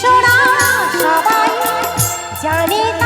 সোনা সবাই জানে